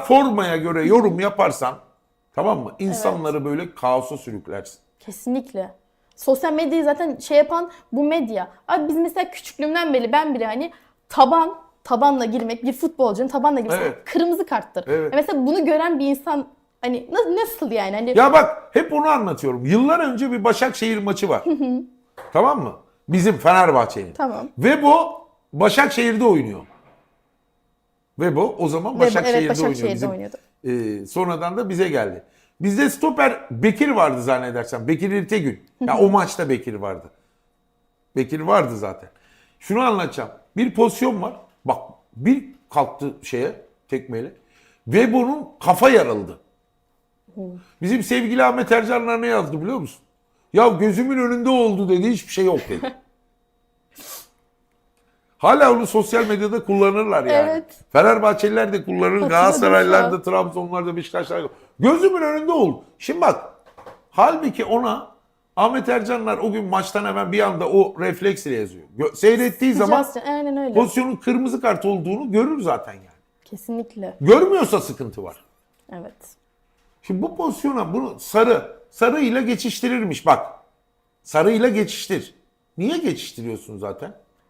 formaya göre yorum yaparsan tamam mı? İnsanları böyle kaosa sürüklersin. Kesinlikle. Sosyal medyayı zaten şey yapan bu medya. Abi biz mesela küçüklüğümden beri ben bile hani taban tabanla girmek bir futbolcunun tabanla girmesi Evet. kırmızı karttır. Evet. Mesela bunu gören bir insan hani na- nasıl yani hani Ya bak hep onu anlatıyorum. Yıllar önce bir Başakşehir maçı var. tamam mı? Bizim Fenerbahçe'nin. Tamam. Ve bu Başakşehir'de oynuyor. Ve bu o zaman Başakşehir'de, evet, Başakşehir'de oynuyor. Oynuyordu. e, sonradan da bize geldi. Bizde stoper Bekir vardı zannedersem. Bekir İrtegün. Ya o maçta Bekir vardı. Bekir vardı zaten. Şunu anlatacağım. Bir pozisyon var. Bak bir kalktı şeye tekmeyle. Ve bunun kafa yarıldı. Bizim sevgili Ahmet Ercanlar ne yazdı biliyor musun? Ya gözümün önünde oldu dedi hiçbir şey yok dedi. Hala onu sosyal medyada kullanırlar yani. Evet. Fenerbahçeliler de kullanır, Galatasaraylılar da. Trabzonlar da, Beşiktaşlar da. Gözümün önünde oldu. Şimdi bak, halbuki ona Ahmet Ercanlar o gün maçtan hemen bir anda o refleksle yazıyor. Gö- Seyrettiği zaman aynen öyle. pozisyonun kırmızı kart olduğunu görür zaten yani. Kesinlikle. Görmüyorsa sıkıntı var. Evet. Şimdi bu pozisyona bunu sarı, sarıyla geçiştirirmiş bak. Sarıyla geçiştir. Niye geçiştiriyorsun zaten?